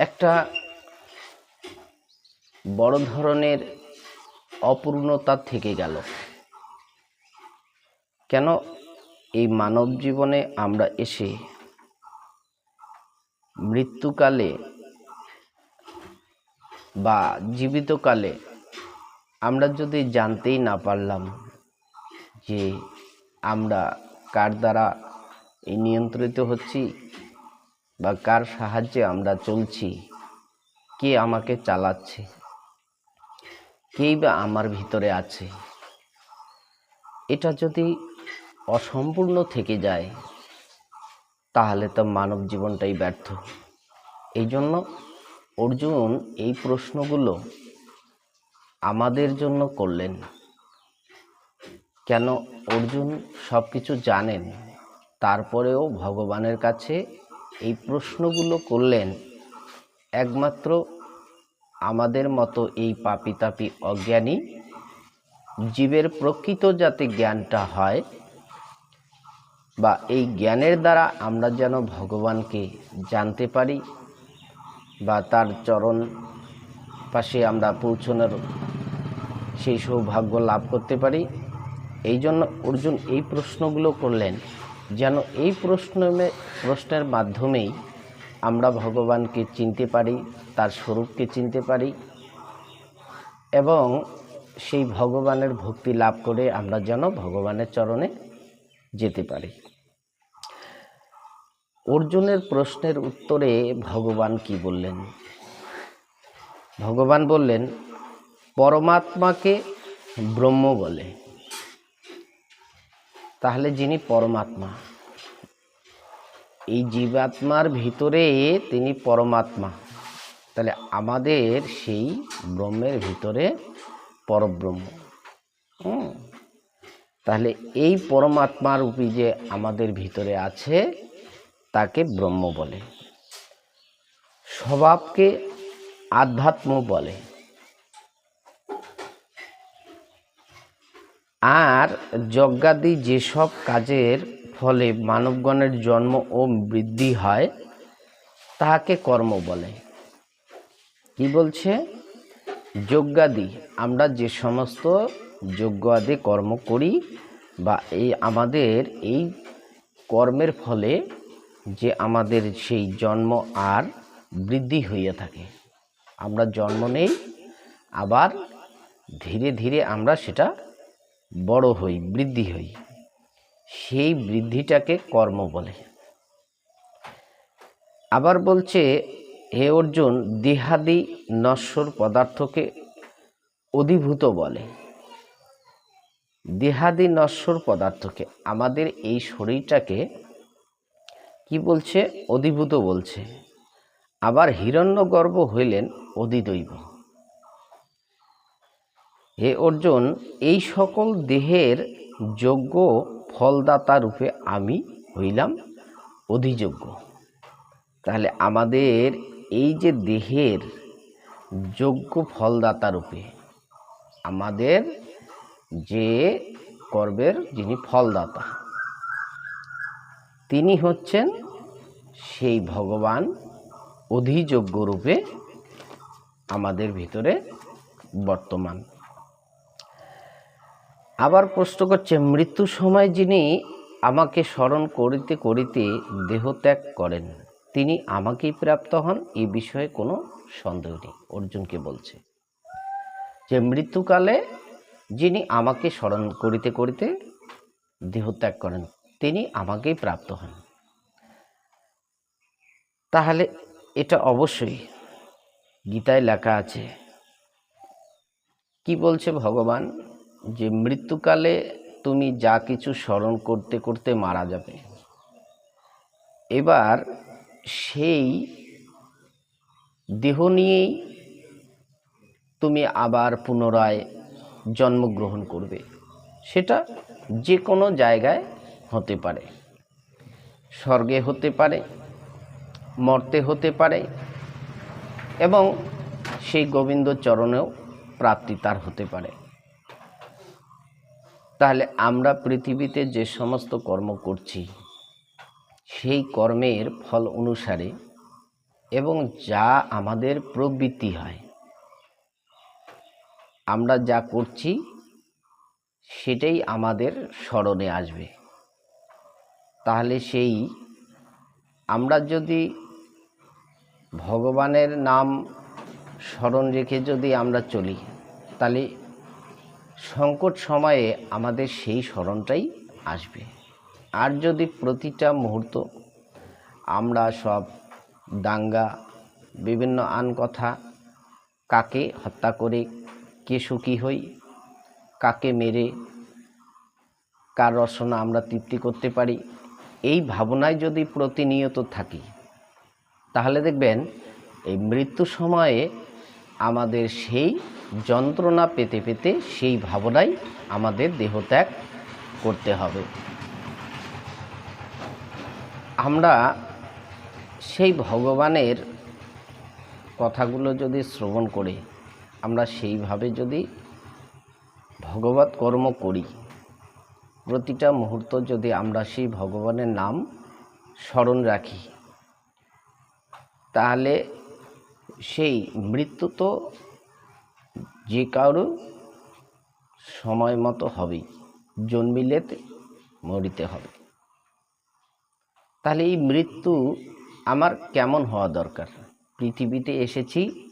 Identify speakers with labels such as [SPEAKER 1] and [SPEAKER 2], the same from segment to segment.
[SPEAKER 1] একটা বড় ধরনের অপূর্ণতা থেকে গেল। কেন এই মানব জীবনে আমরা এসে মৃত্যুকালে বা জীবিতকালে আমরা যদি জানতেই না পারলাম যে আমরা কার দ্বারা এই নিয়ন্ত্রিত হচ্ছি বা কার সাহায্যে আমরা চলছি? কে আমাকে চালাচ্ছে? কেই বা আমার ভিতরে আছে? এটা যদি অসম্পূর্ণ থেকে যায়, তাহলে তো মানব জীবনটাই ব্যর্থ। এই জন্য অর্জুন এই প্রশ্নগুলো আমাদের জন্য করলেন। কেন অর্জুন সব কিছু জানেন, তারপরেও ভগবানের কাছে এই প্রশ্নগুলো করলেন একমাত্র আমাদের মতো এই পাপি তাপি অজ্ঞানী, জীবের প্রকৃত যাতে জ্ঞানটা হয় বা এই জ্ঞানের দ্বারা আমরা যেন ভগবানকে জানতে পারি বা তার চরণ পাশে আমরা পৌঁছানোর সেই সৌভাগ্য লাভ করতে পারি। এই জন্য অর্জুন এই প্রশ্নগুলো করলেন যেন এই প্রশ্ন প্রশ্নের মাধ্যমেই আমরা ভগবানকে চিনতে পারি, তার স্বরূপকে চিনতে পারি, এবং সেই ভগবানের ভক্তি লাভ করে আমরা যেন ভগবানের চরণে যেতে পারি। অর্জুনের প্রশ্নের উত্তরে ভগবান কি বললেন? ভগবান বললেন, পরমাত্মাকে ব্রহ্ম বলে। তাহলে যিনি পরমাত্মা, এই জীবাত্মার ভিতরে তিনি পরমাত্মা, তাহলে আমাদের সেই ব্রহ্মের ভিতরে পরব্রহ্ম। হুম? তাহলে এই পরমাত্মা রূপী যে আমাদের ভিতরে আছে, তাকে ব্রহ্ম বলে, স্বভাবকে আধ্যাত্ম বলে। আর যজ্ঞাদি যেসব কাজের ফলে মানবগণের জন্ম ও বৃদ্ধি হয়, তাহাকে কর্ম বলে। কি বলছে? যজ্ঞাদি, আমরা যে সমস্ত যজ্ঞ আদি কর্ম করি বা এই আমাদের এই কর্মের ফলে যে আমাদের সেই জন্ম আর বৃদ্ধি হইয়া থাকে। আমরা জন্ম নেই, আবার ধীরে ধীরে আমরা সেটা বড় হই, বৃদ্ধি হই, সেই বৃদ্ধিটাকে কর্ম বলে। আবার বলছে, হে অর্জুন, দেহাদি নশ্বর পদার্থকে অধিভূত বলে। দেহাদি নশ্বর পদার্থকে, আমাদের এই শরীরটাকে কি বলছে? অধিভূত বলছে। আবার হিরণ্যগর্ভ হইলেন অধিদৈব। হে অর্জুন, এই সকল দেহের যোগ্য ফলদাতা রূপে আমি হইলাম অধিযোগ্য। তাহলে আমাদের এই যে দেহের যোগ্য ফলদাতা রূপে আমাদের যে কর্মের যিনি ফলদাতা, তিনি হচ্ছেন সেই ভগবান অধিযোগ্য রূপে আমাদের ভিতরে বর্তমান। আবার প্রশ্ন করছে মৃত্যুর সময় যিনি আমাকে স্মরণ করিতে করিতে দেহত্যাগ করেন, তিনি আমাকেই প্রাপ্ত হন? এই বিষয়ে কোনো সন্দেহ নেই। অর্জুনকে বলছে যে, মৃত্যুকালে যিনি আমাকে স্মরণ করিতে করিতে দেহত্যাগ করেন, তিনি আমাকেই প্রাপ্ত হন। তাহলে এটা অবশ্যই গীতায় লেখা আছে। কি বলছে ভগবান? যে মৃত্যুকালে তুমি যা কিছু স্মরণ করতে করতে মারা যাবে। এবার সেই দেহ নিয়েই তুমি আবার পুনরায় জন্মগ্রহণ করবে। সেটা যে কোনো জায়গায় হতে পারে। স্বর্গে হতে পারে, মর্তে হতে পারে এবং সেই গোবিন্দ চরণেও প্রাপ্তি তার হতে পারে। তাহলে আমরা পৃথিবীতে যে সমস্ত কর্ম করছি, সেই কর্মের ফল অনুসারে এবং যা আমাদের প্রবৃত্তি হয়, আমরা যা করছি, সেটাই আমাদের স্মরণে আসবে। তাহলে সেই আমরা যদি ভগবানের নাম স্মরণ রেখে যদি আমরা চলি, তাহলে সংকট সময়ে আমাদের সেই স্মরণটাই আসবে। আর যদি প্রতিটা মুহূর্ত আমরা সব দাঙ্গা, বিভিন্ন আন কথা কাকে হত্যা করে, কে সুখী হই, কাকে মেরে, কার রসনা আমরা তৃপ্তি করতে পারি, এই ভাবনায় যদি প্রতিনিয়ত থাকি, তাহলে দেখবেন এই মৃত্যু সময়ে আমাদের সেই যন্ত্রণা পেতে পেতে সেই ভাবনাই আমাদের দেহত্যাগ করতে হবে। আমরা সেই ভগবানের কথাগুলো যদি শ্রবণ করে, আমরা সেইভাবে যদি ভগবত কর্ম করি, প্রতিটা মুহূর্ত যদি আমরা সেই ভগবানের নাম স্মরণ রাখি, তাহলে সেই মৃত্যু তো যে কারও সময় মতো হবেই। জন্মিলেতে মরিতে হবে। তাহলে এই মৃত্যু আমার কেমন হওয়া দরকার? পৃথিবীতে এসেছি,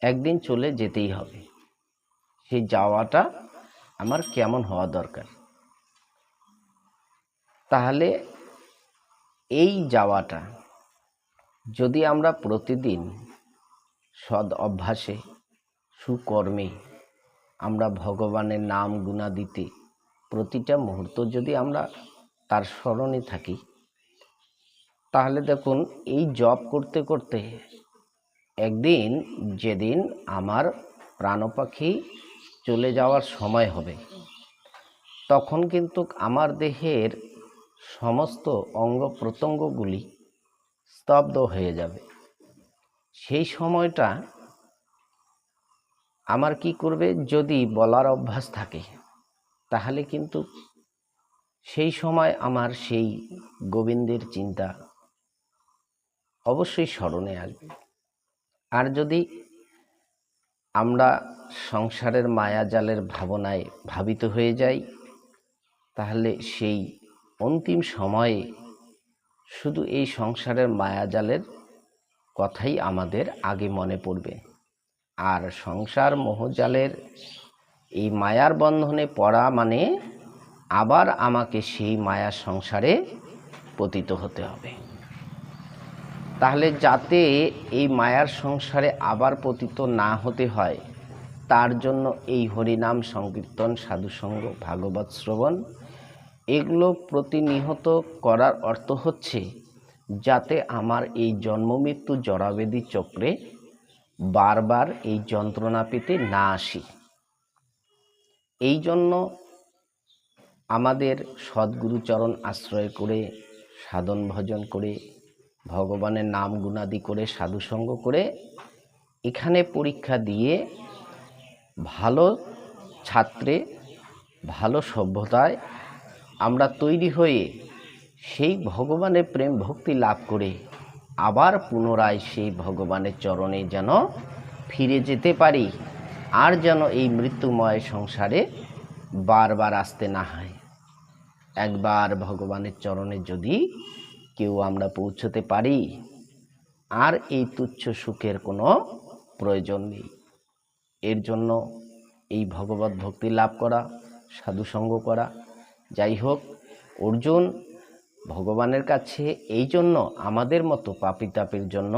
[SPEAKER 1] একদিন চলে যেতেই হবে। সেই যাওয়াটা আমার কেমন হওয়া দরকার? তাহলে এই যাওয়াটা যদি আমরা প্রতিদিন সদ অভ্যাসে সুকর্মে। আমরা ভগবানের নাম গুণাদিতে প্রতিটা মুহূর্ত যদি আমরা তার স্মরণে থাকি, তাহলে দেখুন, এই জব করতে করতে একদিন, যেদিন আমার প্রাণপাখি চলে যাওয়ার সময় হবে, তখন কিন্তু আমার দেহের সমস্ত অঙ্গ প্রত্যঙ্গগুলি স্তব্ধ হয়ে যাবে। সেই সময়টা আমার কি করবে? যদি বলার অভ্যাস থাকে, তাহলে কিন্তু সেই সময় আমার সেই গোবিন্দের চিন্তা অবশ্যই স্মরণে আসবে। আর যদি আমরা সংসারের মায়াজালের ভাবনায় ভাবিত হয়ে যাই, তাহলে সেই অন্তিম সময়ে শুধু এই সংসারের মায়াজালের কথাই আমাদের আগে মনে পড়বে। আর সংসার মোহজালের এই মায়ার বন্ধনে পড়া মানে আবার আমাকে সেই মায়ার সংসারে পতিত হতে হবে। তাহলে যাতে এই মায়ার সংসারে আবার পতিত না হতে হয়, তার জন্য এই হরিনাম সংকীর্তন, সাধুসঙ্গ, ভাগবত শ্রবণ, এগুলো প্রতিনিহত করার অর্থ হচ্ছে যাতে আমার এই জন্মমৃত্যু জরাবেদী চক্রে বারবার এই যন্ত্রণা পেতে না আসি। এই জন্য আমাদের সদ্গুরুচরণ আশ্রয় করে, সাধন ভজন করে, ভগবানের নাম গুণাদি করে সাধুসঙ্গ করে, এখানে পরীক্ষা দিয়ে ভালো ছাত্রে, ভালো সভ্যতায় আমরা তৈরি হয়ে সেই ভগবানের প্রেম ভক্তি লাভ করে আবার পুনরায় সেই ভগবানের চরণে যেন ফিরে যেতে পারি, আর যেন এই মৃত্যুময় সংসারে বারবার আসতে না হয়। একবার ভগবানের চরণে যদি কেউ আমরা পৌঁছতে পারি, আর এই তুচ্ছ সুখের কোনো প্রয়োজন নেই। এর জন্য এই ভগবত ভক্তি লাভ করা, সাধুসঙ্গ করা, যাই হোক, অর্জুন ভগবানের কাছে এই জন্য, আমাদের মতো পাপিতাপের জন্য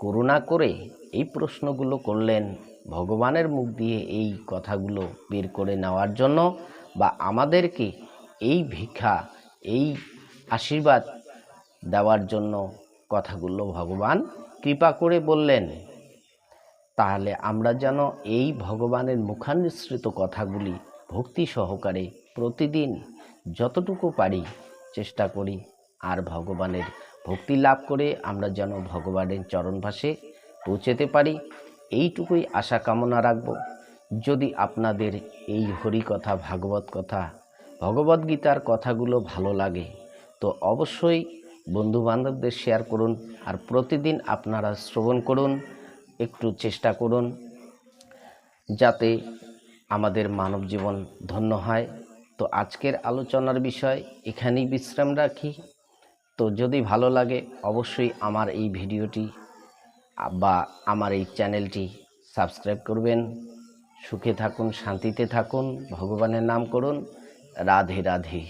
[SPEAKER 1] করুণা করে এই প্রশ্নগুলো করলেন, ভগবানের মুখ দিয়ে এই কথাগুলো বের করে নেওয়ার জন্য বা আমাদেরকে এই ভিক্ষা, এই আশীর্বাদ দেওয়ার জন্য কথাগুলো ভগবান কৃপা করে বললেন। তাহলে আমরা যেন এই ভগবানের মুখানিসৃত কথাগুলি ভক্তি সহকারে প্রতিদিন যতটুকু পারি চেষ্টা করি আর ভগবানের ভক্তি লাভ করে আমরা যেন ভগবানের চরণভাসে পৌঁছেতে পারি, এইটুকুই আশা কামনা রাখব। যদি আপনাদের এই হরি কথা, ভাগবত কথা ভগবদ্গীতার কথাগুলো ভালো লাগে, তো অবশ্যই বন্ধু বান্ধবদের শেয়ার করুন আর প্রতিদিন আপনারা শ্রবণ করুন, একটু চেষ্টা করুন, যাতে আমাদের মানব জীবন ধন্য হয়। তো আজকের আলোচনার বিষয়, এখানেই বিশ্রাম রাখি। তো যদি ভালো লাগে, অবশ্যই আমার এই ভিডিওটি বা আমার এই চ্যানেলটি সাবস্ক্রাইব করবেন। সুখে থাকুন, শান্তিতে থাকুন, ভগবানের নাম করুন। রাধে রাধে।